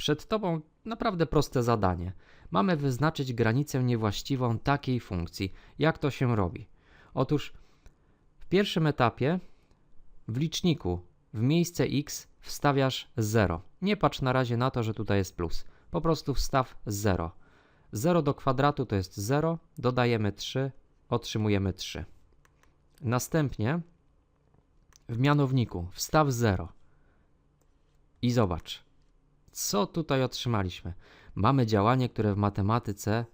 Przed Tobą naprawdę proste zadanie. Mamy wyznaczyć granicę niewłaściwą takiej funkcji. Jak to się robi? Otóż w pierwszym etapie w liczniku w miejsce x wstawiasz 0. Nie patrz na razie na to, że tutaj jest plus. Po prostu wstaw 0. 0 do kwadratu to jest 0, dodajemy 3, otrzymujemy 3. Następnie w mianowniku wstaw 0 i zobacz, co tutaj otrzymaliśmy. Mamy działanie, które w matematyce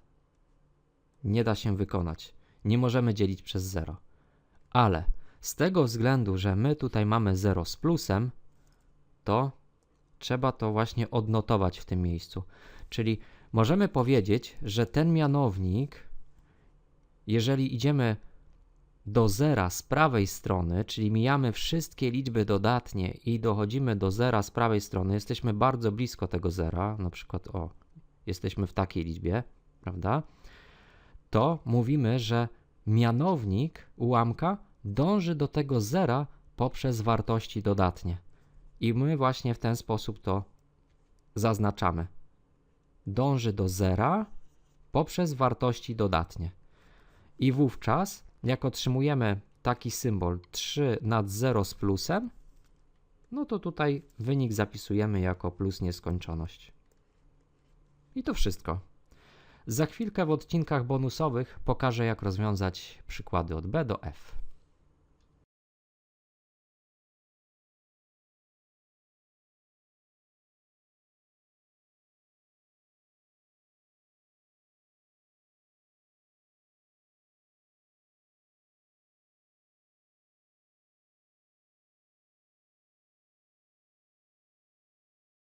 nie da się wykonać. Nie możemy dzielić przez 0. Ale z tego względu, że my tutaj mamy 0 z plusem, to trzeba to właśnie odnotować w tym miejscu. Czyli możemy powiedzieć, że ten mianownik, jeżeli idziemy do zera z prawej strony, czyli mijamy wszystkie liczby dodatnie i dochodzimy do zera z prawej strony, jesteśmy bardzo blisko tego zera, na przykład o, jesteśmy w takiej liczbie, prawda? To mówimy, że mianownik ułamka dąży do tego zera poprzez wartości dodatnie. I my właśnie w ten sposób to zaznaczamy. Dąży do zera poprzez wartości dodatnie. I wówczas, jak otrzymujemy taki symbol 3 nad 0 z plusem, no to tutaj wynik zapisujemy jako plus nieskończoność. I to wszystko. Za chwilkę w odcinkach bonusowych pokażę, jak rozwiązać przykłady od B do F.